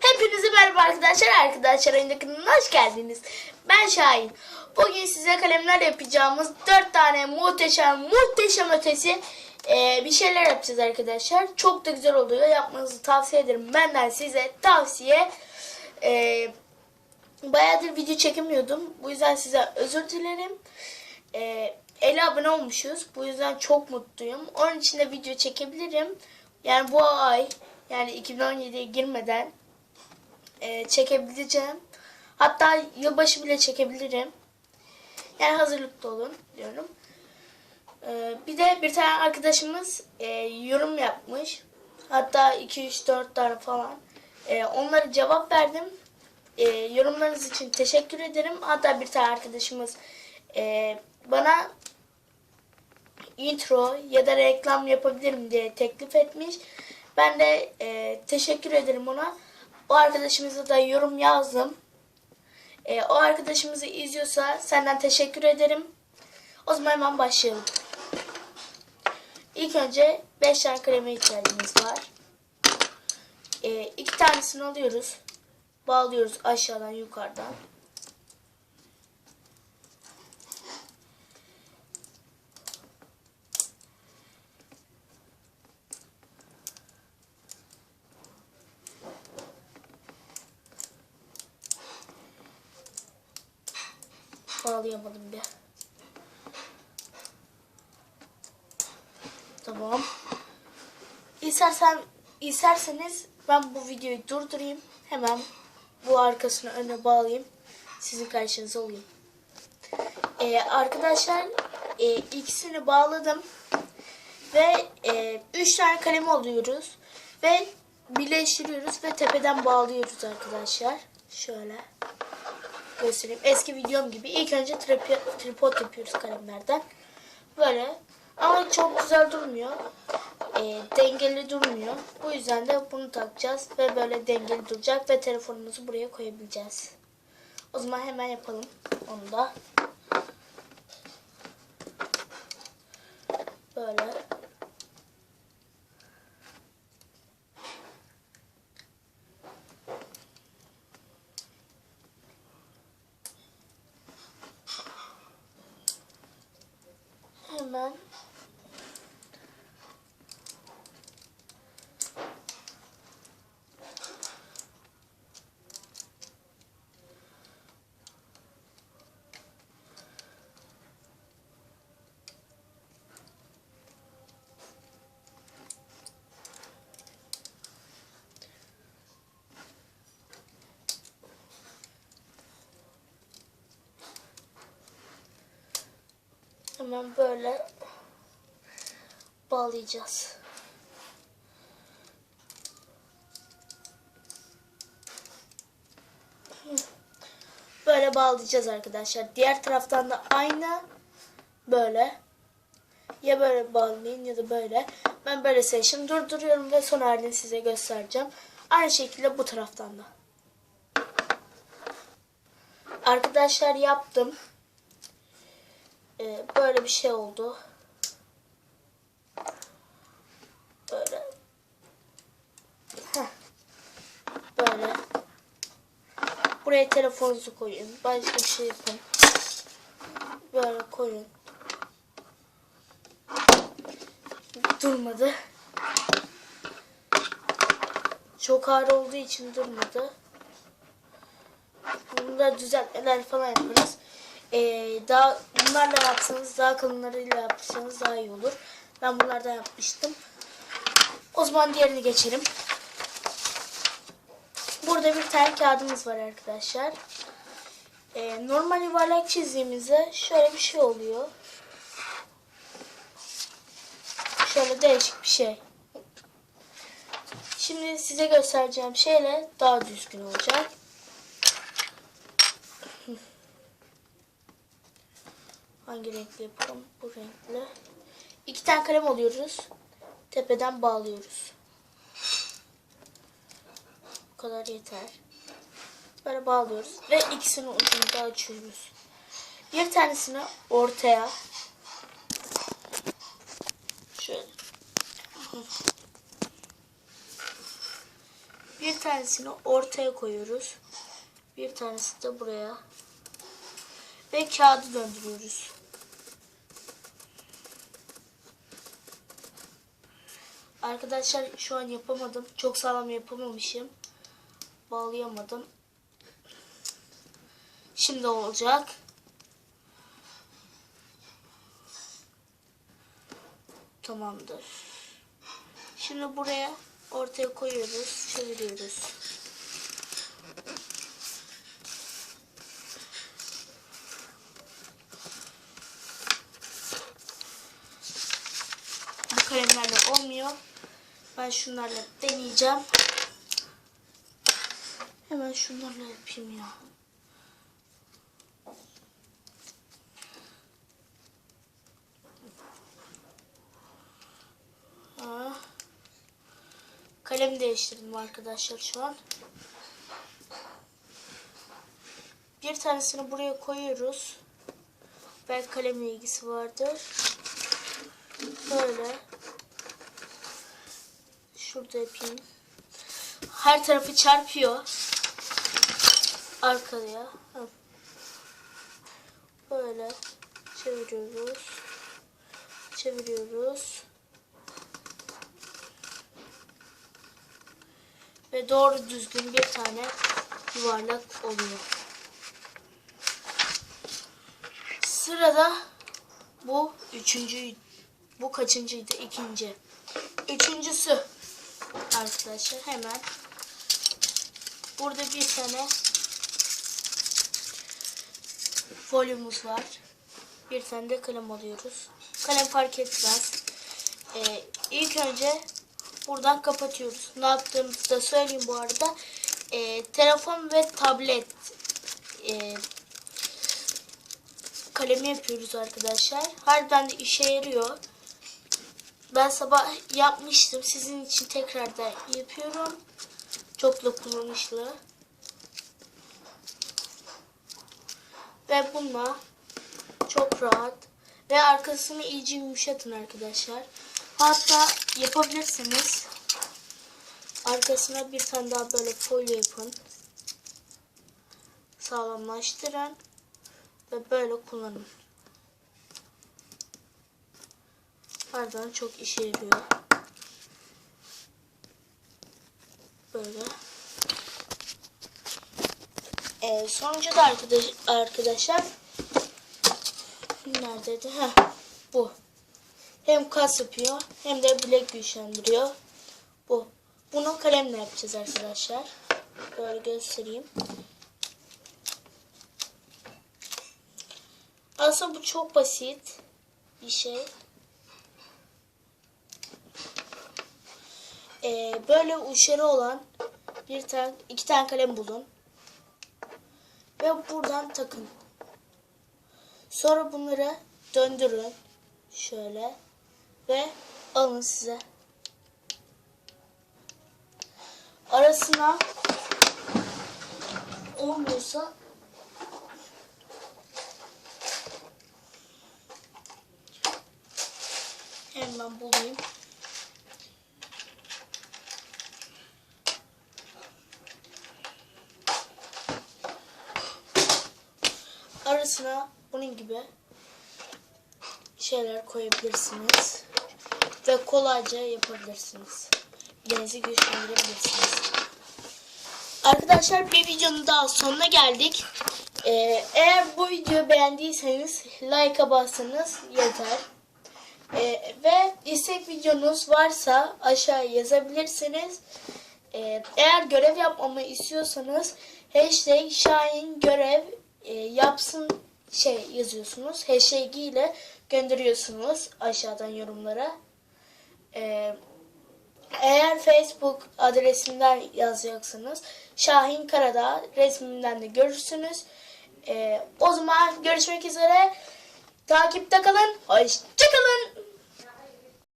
Hepinize merhaba arkadaşlar. Arkadaşlar oyunda hoş geldiniz. Ben Şahin. Bugün size kalemler yapacağımız 4 tane muhteşem muhteşem ötesi e, bir şeyler yapacağız arkadaşlar. Çok da güzel oluyor. Yapmanızı tavsiye ederim. Benden size tavsiye. E, bayağıdır video çekemiyordum. Bu yüzden size özür dilerim. E, 50 abone olmuşuz. Bu yüzden çok mutluyum. Onun için de video çekebilirim. Yani bu ay yani 2017'ye girmeden e, çekebileceğim. Hatta yılbaşı bile çekebilirim. Yani hazırlıklı olun diyorum. E, bir de bir tane arkadaşımız e, yorum yapmış. Hatta 2-3-4 tane falan. E, onlara cevap verdim. E, yorumlarınız için teşekkür ederim. Hatta bir tane arkadaşımız e, bana intro ya da reklam yapabilirim diye teklif etmiş. Ben de e, teşekkür ederim ona. O arkadaşımıza da yorum yazdım. E, o arkadaşımızı izliyorsa senden teşekkür ederim. O zaman hemen başlayalım. İlk önce 5 tane kaleme ihtiyacımız var. E, iki tanesini alıyoruz. Bağlıyoruz aşağıdan yukarıdan. Bağlayamadım bir. Tamam. İstersen, isterseniz ben bu videoyu durdurayım. Hemen bu arkasını öne bağlayayım. Sizin karşınıza olayım. Ee, arkadaşlar e, ikisini bağladım. Ve e, üç tane kalem alıyoruz. Ve birleştiriyoruz ve tepeden bağlıyoruz arkadaşlar. Şöyle göstereyim. Eski videom gibi. İlk önce tripi- tripod yapıyoruz kalemlerden. Böyle. Ama çok güzel durmuyor. E, dengeli durmuyor. Bu yüzden de bunu takacağız. Ve böyle dengeli duracak. Ve telefonumuzu buraya koyabileceğiz. O zaman hemen yapalım. Onu da. Böyle. Hemen hemen böyle bağlayacağız. Böyle bağlayacağız arkadaşlar. Diğer taraftan da aynı böyle. Ya böyle bağlayın ya da böyle. Ben böyle seçtim. Durduruyorum ve son halini size göstereceğim. Aynı şekilde bu taraftan da. Arkadaşlar yaptım. Ee, böyle bir şey oldu. Böyle. Heh. Böyle. Buraya telefonunuzu koyun. Başka bir şey yapın. Böyle koyun. Durmadı. Çok ağır olduğu için durmadı. Bunu da düzeltmeler falan yaparız. Ee, daha bunlarla yapsanız daha kalınlarıyla yapsanız daha iyi olur. Ben bunlardan yapmıştım. O zaman diğerini geçelim. Burada bir tane kağıdımız var arkadaşlar. Ee, normal yuvarlak çizdiğimizde şöyle bir şey oluyor. Şöyle değişik bir şey. Şimdi size göstereceğim şeyle daha düzgün olacak. Hangi renkli yapalım? Bu renkli. İki tane kalem alıyoruz. Tepeden bağlıyoruz. Bu kadar yeter. Böyle bağlıyoruz. Ve ikisini ucunu da açıyoruz. Bir tanesini ortaya şöyle Bir tanesini ortaya koyuyoruz. Bir tanesi de buraya. Ve kağıdı döndürüyoruz. Arkadaşlar şu an yapamadım. Çok sağlam yapamamışım. Bağlayamadım. Şimdi olacak. Tamamdır. Şimdi buraya ortaya koyuyoruz, çeviriyoruz. Bu kalemlerle olmuyor. Ben şunlarla deneyeceğim. Hemen şunlarla yapayım ya. Aa. Kalem değiştirdim arkadaşlar şu an. Bir tanesini buraya koyuyoruz. Belki kalemle ilgisi vardır. Böyle. Şurada yapayım. Her tarafı çarpıyor. Arkaya. Böyle çeviriyoruz. Çeviriyoruz. Ve doğru düzgün bir tane yuvarlak oluyor. Sırada bu üçüncü, bu kaçıncıydı? İkinci. Üçüncüsü arkadaşlar hemen burada bir tane folyumuz var. Bir tane de kalem alıyoruz. Kalem fark etmez. Ee, ilk önce buradan kapatıyoruz. Ne yaptığımızı da söyleyeyim bu arada. Ee, telefon ve tablet e, kalemi yapıyoruz arkadaşlar. Harbiden de işe yarıyor. Ben sabah yapmıştım. Sizin için tekrar da yapıyorum. Çok kullanışlı. Ve bununla çok rahat. Ve arkasını iyice yumuşatın arkadaşlar. Hatta yapabilirsiniz. Arkasına bir tane daha böyle folyo yapın. Sağlamlaştırın. Ve böyle kullanın. Harbiden çok işe yarıyor. Böyle. Ee, sonuncu da arkadaş, arkadaşlar neredeydi? Heh, bu. Hem kas yapıyor hem de bilek güçlendiriyor. Bu. Bunu kalemle yapacağız arkadaşlar. Böyle göstereyim. Aslında bu çok basit bir şey. Ee, böyle uçları olan bir tane, iki tane kalem bulun. Ve buradan takın. Sonra bunları döndürün. Şöyle. Ve alın size. Arasına olmuyorsa hemen bulayım. Arasına bunun gibi şeyler koyabilirsiniz. Ve kolayca yapabilirsiniz. Denizi güçlendirebilirsiniz. Arkadaşlar bir videonun daha sonuna geldik. Ee, eğer bu videoyu beğendiyseniz like'a bassanız yeter. Ee, ve istek videonuz varsa aşağıya yazabilirsiniz. Ee, eğer görev yapmamı istiyorsanız hashtag Şahin görev e, yapsın şey yazıyorsunuz. Hashtag ile gönderiyorsunuz aşağıdan yorumlara. Ee, eğer Facebook adresimden yazacaksınız Şahin Karadağ resmimden de görürsünüz. Ee, o zaman görüşmek üzere. Takipte kalın. Hoşçakalın.